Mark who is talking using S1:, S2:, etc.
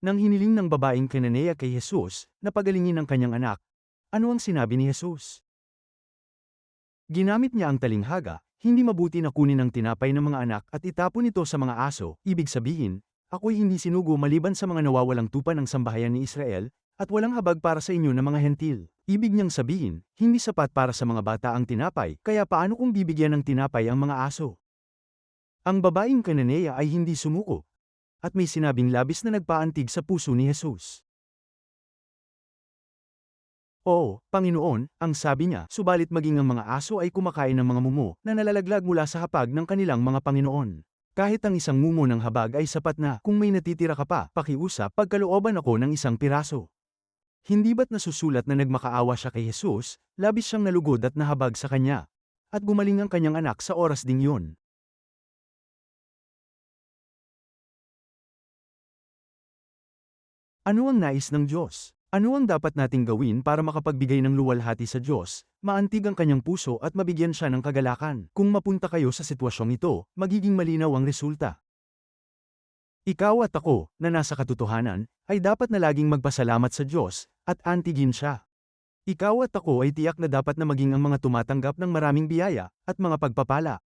S1: Nang hiniling ng babaeng Cananea kay Jesus, na pagalingin ang kanyang anak, ano ang sinabi ni Jesus? Ginamit niya ang talinghaga, hindi mabuti na kunin ang tinapay ng mga anak at itapon ito sa mga aso, ibig sabihin, ako'y hindi sinugo maliban sa mga nawawalang tupa ng sambahayan ni Israel, at walang habag para sa inyo na mga hentil. Ibig niyang sabihin, hindi sapat para sa mga bata ang tinapay, kaya paano kung bibigyan ng tinapay ang mga aso? Ang babaeng Cananea ay hindi sumuko, at may sinabing labis na nagpaantig sa puso ni Jesus. Oo, Panginoon, ang sabi niya, subalit maging ang mga aso ay kumakain ng mga mumo na nalalaglag mula sa hapag ng kanilang mga Panginoon. Kahit ang isang mumo ng habag ay sapat na, kung may natitira ka pa, pakiusap, pagkalooban ako ng isang piraso. Hindi ba't nasusulat na nagmakaawa siya kay Jesus, labis siyang nalugod at nahabag sa kanya. At gumaling ang kanyang anak sa oras ding yun. Ano ang nais ng Diyos? Ano ang dapat nating gawin para makapagbigay ng luwalhati sa Diyos, maantig ang kanyang puso at mabigyan siya ng kagalakan? Kung mapunta kayo sa sitwasyong ito, magiging malinaw ang resulta. Ikaw at ako, na nasa katotohanan, ay dapat na laging magpasalamat sa Diyos, at antigin siya. Ikaw at ako ay tiyak na dapat na maging ang mga tumatanggap ng maraming biyaya, at mga pagpapala.